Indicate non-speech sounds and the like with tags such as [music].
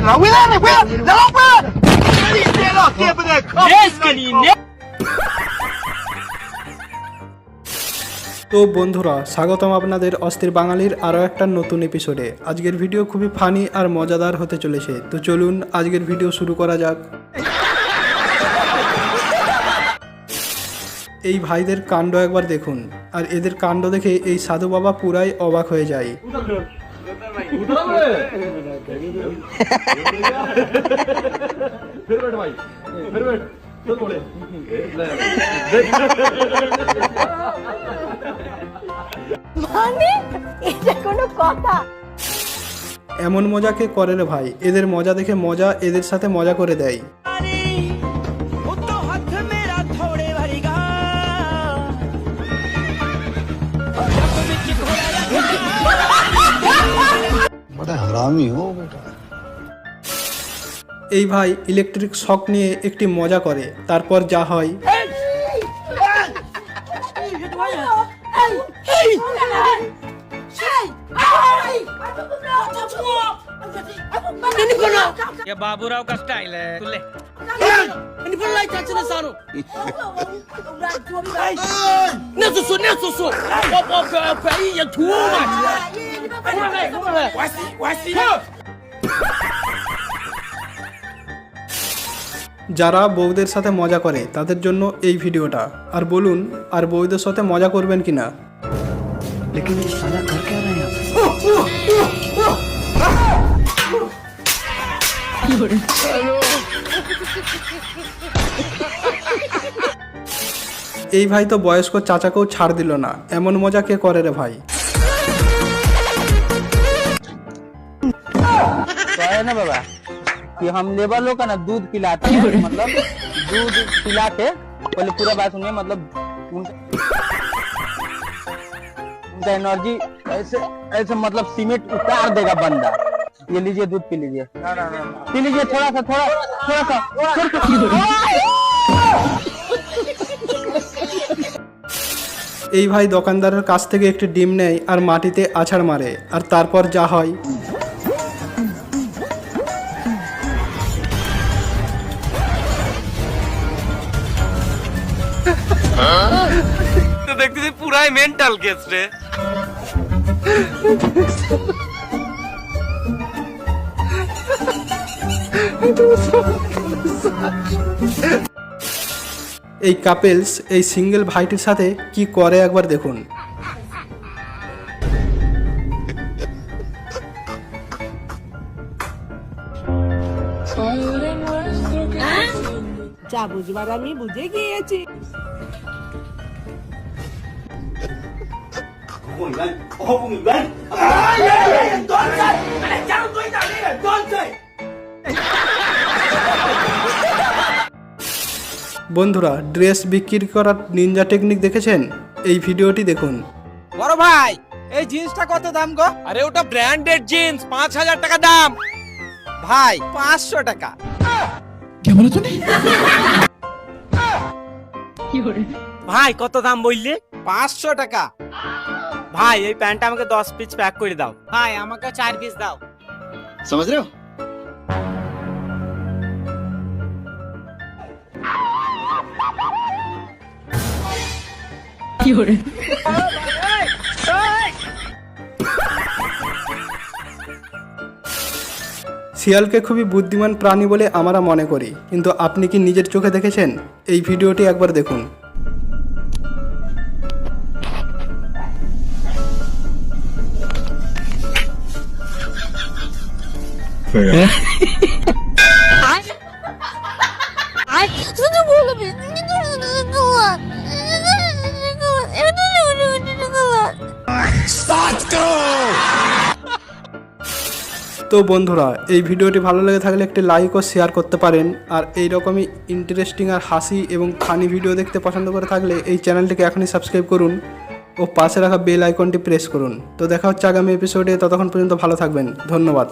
perna! Cuidado, cuidado! ¡De la perna! ¡Díselo siempre de তো বন্ধুরা স্বাগতম আপনাদের অস্থির বাঙালির আরও একটা নতুন এপিসোডে আজকের ভিডিও খুবই ফানি আর মজাদার হতে চলেছে তো চলুন আজকের ভিডিও শুরু করা যাক এই ভাইদের কাণ্ড একবার দেখুন আর এদের কাণ্ড দেখে এই সাধু বাবা পুরাই অবাক হয়ে যায় মানে? এটা কোনো কথা। এমন মজা কে করে রে ভাই? এদের মজা দেখে মজা এদের সাথে মজা করে দেয়। हरामी हो बेटा এই ভাই ইলেকট্রিক শক নিয়ে একটি মজা করে তারপর যা হয় ये बाबूराव का स्टाइल है যারা বউদের সাথে মজা করে তাদের জন্য এই ভিডিওটা। আর বলুন আর বউদের সাথে মজা করবেন কিনা? এই ভাই তো বয়স্ক চাচাকেও ছাড় দিল না এমন মজা কে করে রে ভাই तो है ना बाबा कि हम लेबर लोग का ना दूध पिलाते हैं मतलब दूध पिला के पहले पूरा बात सुनिए मतलब उनका उनका एनर्जी ऐसे ऐसे मतलब सीमेंट उतार देगा बंदा ये लीजिए दूध पी लीजिए पी लीजिए थोड़ा सा थोड़ा थोड़ा सा थोड़ा এই ভাই দোকানদারের কাছ থেকে একটি ডিম নেয় আর মাটিতে আছাড় মারে আর তারপর যা হয় তো দেখতেছি পুরাই মেন্টাল কেস রে এই কাপেলস এই সিঙ্গেল ভাইটির সাথে কি করে একবার দেখুন। যা বুঝবার আমি বুঝে গিয়েছি। বন্ধুরা ড্রেস বিক্রি করার নিনজা টেকনিক দেখেছেন? এই ভিডিওটি দেখুন। বড় ভাই এই জিন্সটা কত দাম গো? আরে ওটা ব্র্যান্ডেড জিন্স পাঁচ হাজার টাকা দাম। ভাই পাঁচশো টাকা। কে বলো তুমি ভাই কত দাম বললি? পাঁচশো টাকা। ভাই এই প্যান্টটা আমাকে দশ পিস প্যাক করে দাও। ভাই আমাকে চার পিস দাও। সমঝ রে শিয়ালকে খুবই বুদ্ধিমান প্রাণী বলে আমরা মনে করি কিন্তু আপনি কি নিজের চোখে দেখেছেন? এই ভিডিওটি একবার দেখুন। [laughs] তো বন্ধুরা, এই ভিডিওটি ভালো লেগে থাকলে একটি লাইক ও শেয়ার করতে পারেন। আর এই রকমই ইন্টারেস্টিং আর হাসি এবং ফানি ভিডিও দেখতে পছন্দ করে থাকলে এই চ্যানেলটিকে এখনই সাবস্ক্রাইব করুন ও পাশে রাখা বেল আইকনটি প্রেস করুন। তো দেখা হচ্ছে আগামী এপিসোডে ততক্ষণ পর্যন্ত ভালো থাকবেন। ধন্যবাদ।